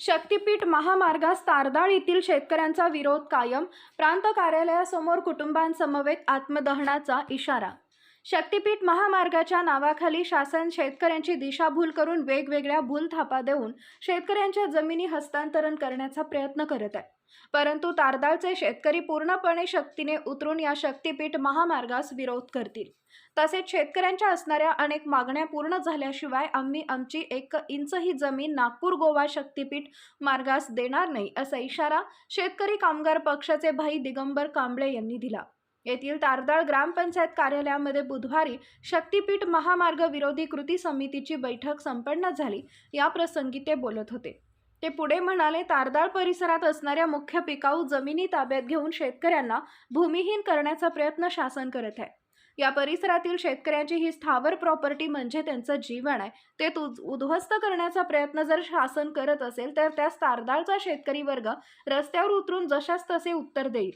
शक्तीपीठ महामार्गास तारदाळ येथील शेतकऱ्यांचा विरोध कायम. प्रांत कार्यालयासमोर कुटुंबांसमवेत आत्मदहनाचा इशारा. शक्तीपीठ महामार्गाच्या नावाखाली शासन शेतकऱ्यांची दिशाभूल करून वेगवेगळ्या भूलथापा देऊन शेतकऱ्यांच्या जमिनी हस्तांतरण करण्याचा प्रयत्न करत आहे. परंतु तारदाळचे शेतकरी पूर्णपणे शक्तीने उतरून या शक्तीपीठ महामार्गास विरोध करतील. तसेच शेतकऱ्यांच्या असणाऱ्या अनेक मागण्या पूर्ण झाल्याशिवाय आम्ही आमची एक इंचही जमीन नागपूर गोवा शक्तीपीठ मार्गास देणार नाही असा इशारा शेतकरी कामगार पक्षाचे भाई दिगंबर कांबळे यांनी दिला. येथील तारदाळ ग्रामपंचायत कार्यालयामध्ये बुधवारी शक्तीपीठ महामार्ग विरोधी कृती समितीची बैठक संपन्न झाली. या प्रसंगी ते बोलत होते. ते पुढे म्हणाले तारदाळ परिसरात असणाऱ्या मुख्य पिकाऊ जमिनी ताब्यात घेऊन शेतकऱ्यांना भूमिहीन करण्याचा प्रयत्न शासन करत आहे. या परिसरातील शेतकऱ्यांची ही स्थावर प्रॉपर्टी म्हणजे त्यांचं जीवन आहे. ते उद्ध्वस्त करण्याचा प्रयत्न जर शासन करत असेल तर त्यास तारदाळचा शेतकरी वर्ग रस्त्यावर उतरून जशास तसे उत्तर देईल.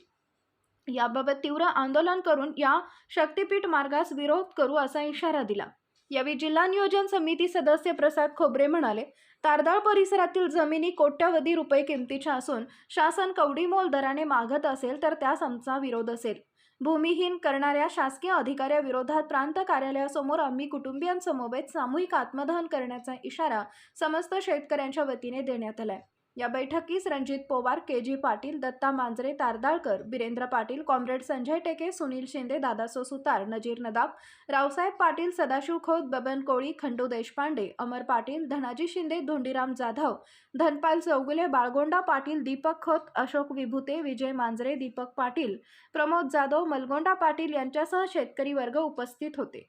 याबाबत तीव्र आंदोलन करून या शक्तीपीठ मार्गास विरोध करू असा इशारा दिला. यावेळी जिल्हा नियोजन समिती सदस्य प्रसाद खोबरे म्हणाले तारदाळ परिसरातील जमिनी कोट्यवधी रुपये किमतीच्या असून शासन कवडीमोल दराने मागत असेल तर त्यास आमचा विरोध असेल. भूमिहीन करणाऱ्या शासकीय अधिकाऱ्याविरोधात प्रांत कार्यालयासमोर आम्ही कुटुंबियांसमवेत सामूहिक आत्मदहन करण्याचा इशारा समस्त शेतकऱ्यांच्या वतीने देण्यात आलाय. या बैठकीस Ranjit Pawar K G Patil Datta Manjare Tardalkar Birendra Patil comrade Sanjay Teke Sunil Shinde Dadaso सुतार नजीर नदाब रावसाहेब पाटील सदाशिव खोत बबन कोळी खंडू देशपांडे अमर पाटील धनाजी शिंदे धोंडीराम जाधव धनपाल चौगुले बाळगोंडा पाटील दीपक खोत अशोक विभूते विजय मांजरे दीपक पाटील प्रमोद जाधव मलगोंडा पाटील यांच्यासह शेतकरी वर्ग उपस्थित होते.